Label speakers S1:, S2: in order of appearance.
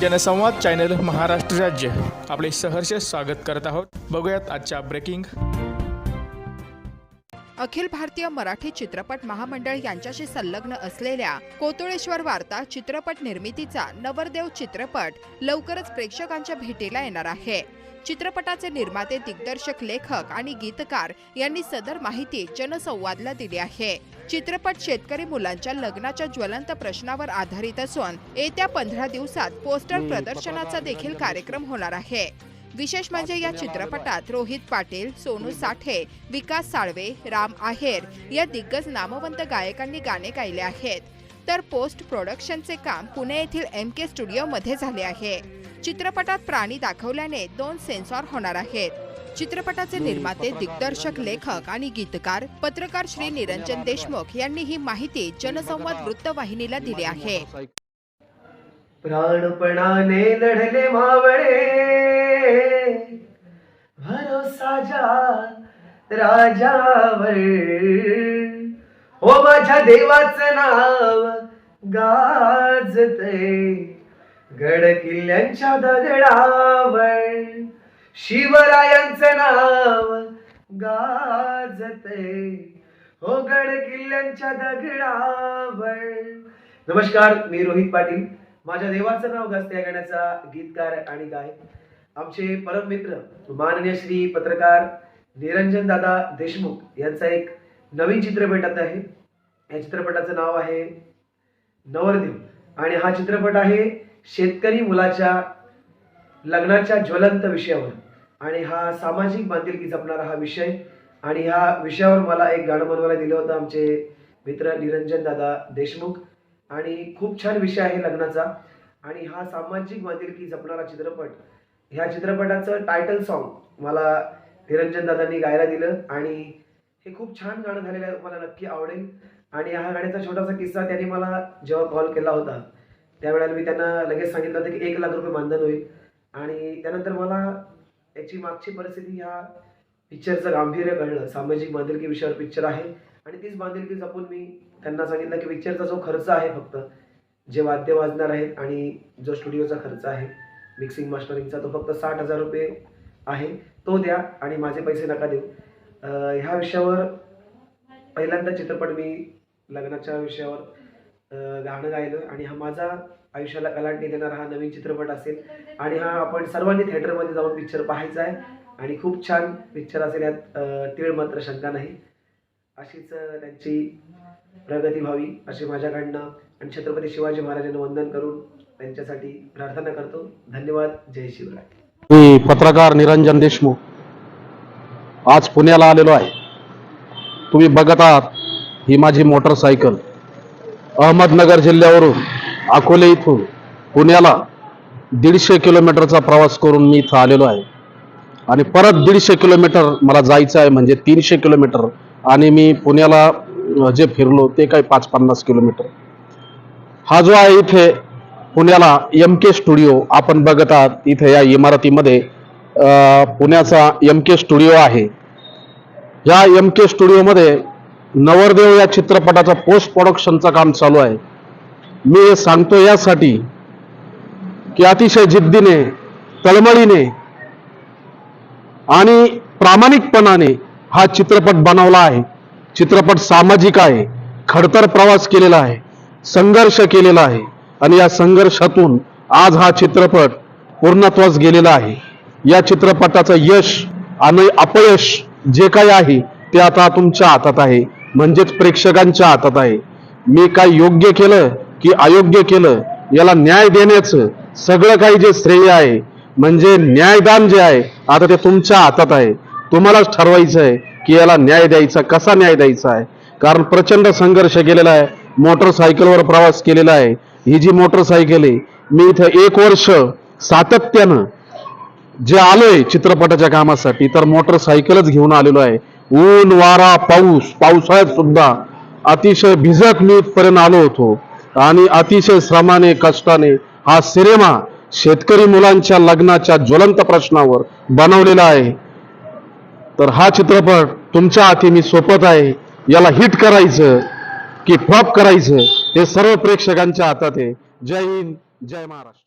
S1: जनसंवाद चॅनल महाराष्ट्र राज्य. आपले सहर्ष स्वागत करत आहोत. बघूयात आजच्या ब्रेकिंग.
S2: अखिल भारतीय मराठी चित्रपट महामंडळ यांच्याशी संलग्न असलेल्या कोतुळेश्वर वार्ता चित्रपट निर्मितीचा नवरदेव चित्रपट लवकरच प्रेक्षकांच्या भेटीला येणार आहे. चित्रपटाचे निर्माते दिग्दर्शक लेखक आणि गीतकार यांनी सदर माहिती जनसंवादला दिली आहे. चित्रपट शेतकरी मुलांच्या लग्नाच्या ज्वलंत प्रश्नावर आधारित असून येत्या पंधरा दिवसात पोस्टर प्रदर्शनाचा देखील कार्यक्रम होणार आहे. विशेष म्हणजे या चित्रपटात रोहित पाटील सोनू साठे विकास साळवे राम आहेर या दिग्गज नामवंत गायकांनी गाणे गायले आहेत. तर पोस्ट प्रोडक्शनचे काम पुणे येथील एम के स्टुडिओमध्ये झाले आहे. चित्रपटात प्राणी दाखवल्याने दोन सेन्सॉर होणार आहेत. चित्रपटाचे निर्माते दिग्दर्शक लेखक आणि गीतकार पत्रकार श्री निरंजन देशमुख यांनी ही माहिती जनसंवाद वृत्तवाहिनीला दिली आहे.
S3: प्राणपणाने लढले मावळे. भरोसा जा राजावर. हो माझ्या देवाचं नाव गाजते गड किल्ल्यांच्या दगडावर शिवरायांचं नाव गाजते हो गड किल्ल्यांच्या दगडावर. नमस्कार मी रोहित पाटील. माझ्या देवाचं नाव गाजते या गाण्याचा गीतकार आणि गायक. आमचे परम मित्र माननीय श्री पत्रकार निरंजन दादा देशमुख यांचा एक नवीन चित्रपट आता आहे. या चित्रपटाचं नाव आहे नवरदेव. आणि हा चित्रपट आहे शेतकरी मुलाच्या लग्नाच्या ज्वलंत विषयावर. आणि हा सामाजिक बांधिलकी जपणारा हा विषय. आणि ह्या विषयावर मला एक गाणं बनवायला दिलं होतं आमचे मित्र निरंजन दादा देशमुख. आणि खूप छान विषय आहे लग्नाचा. आणि हा सामाजिक बांधिलकी जपणारा चित्रपट ह्या चित्रपटाचं टायटल सॉन्ग मला निरंजन दादांनी गायला दिलं आणि हे खूप छान गाणं झालेलं आहे मला नक्की आवडेल. आणि हा गाण्याचा छोटासा किस्सा त्यांनी मला जेव्हा कॉल केला होता त्यावेळेला मी त्यांना लगेच सांगितलं होतं की एक लाख रुपये मानधन होईल. आणि त्यानंतर मला याची मागची परिस्थिती ह्या पिक्चरचं गांभीर्य कळलं. सामाजिक बांधिलकी विषयावर पिक्चर आहे. आणि तीच बांधिलकी जपून मी त्यांना सांगितलं की पिक्चरचा जो खर्च आहे फक्त जे वाद्य वाजणार आहेत आणि जो स्टुडिओचा खर्च आहे मिक्सिंग मास्टरिंगचा तो फक्त साठ हजार रुपये आहे. तो द्या आणि माझे पैसे नका देऊ. ह्या विषयावर पहिल्यांदा चित्रपट मी लग्नाच्या विषयावर गाणं गायलं आणि हा माझा आयुष्याला कलाटणी देणारा हा नवीन चित्रपट असेल. आणि हा आपण सर्वांनी थिएटरमध्ये जाऊन पिक्चर पाहायचा आहे. आणि खूप छान पिक्चर असेल यात तीळ मात्र शंका नाही. अशीच त्यांची प्रगती व्हावी अशी माझ्याकडनं. आणि छत्रपती शिवाजी महाराजांना वंदन करून त्यांच्यासाठी प्रार्थना करतो. धन्यवाद. जय शिवराय.
S4: मी पत्रकार निरंजन देशमुख आज पुण्याला आलेलो आहे. तुम्ही बघत आहात ही माझी मोटरसायकल. अहमदनगर जिल्ह्यावरून अकोले इथून पुण्याला दीडशे किलोमीटरचा प्रवास करून मी इथं आलेलो आहे. आणि परत दीडशे किलोमीटर मला जायचं आहे म्हणजे तीनशे किलोमीटर. आणि मी पुण्याला जे फिरलो ते काय पाच पन्नास किलोमीटर. हा जो आहे इथे पुण्याला एम के स्टुडिओ आपण बघत आहात. इथे या इमारतीमध्ये पुण्याचा एम के स्टुडिओ आहे. या एम के स्टुडिओमध्ये नवरदेव या चित्रपटाचा पोस्ट प्रोडक्शनचं काम चालू आहे. मी हे सांगतो यासाठी की अतिशय जिद्दीने तळमळीने आणि प्रामाणिकपणाने हा चित्रपट बनवला आहे. चित्रपट सामाजिक आहे खडतर प्रवास केलेला आहे संघर्ष केलेला आहे. आणि या संघर्षातून आज हा चित्रपट पूर्णत्वास गेलेला आहे. या चित्रपटाचं यश आणि अपयश जे काही आहे ते आता तुमच्या हातात आहे. म्हणजेच प्रेक्षकांच्या हातात आहे. मी काय योग्य केलं की अयोग्य केलं याला न्याय देण्याचं सगळं काही जे श्रेय आहे म्हणजे न्यायदान जे आहे आता ते तुमच्या हातात आहे. तुम्हालाच ठरवायचं आहे की याला न्याय द्यायचा कसा न्याय द्यायचा आहे. कारण प्रचंड संघर्ष केलेला आहे मोटरसायकलवर प्रवास केलेला आहे. ही जी मोटरसायकल आहे मी इथं एक वर्ष सातत्यानं जे आलोय चित्रपटाच्या कामासाठी तर मोटरसायकलच घेऊन आलेलो आहे. ऊन वारा पाऊस पावसाळ्यात सुद्धा अतिशय भिजत मी आलो होतो. आणि अतिशय श्रमाने कष्टाने हा सिनेमा शेतकरी मुलांच्या लग्नाच्या ज्वलंत प्रश्नावर बनवलेला आहे. तर हा चित्रपट तुमच्या हाती मी सोपत आहे. याला हिट करायचं की फ्लॉप करायचं हे सर्व प्रेक्षकांच्या हातात आहे. जय हिंद जय महाराष्ट्र.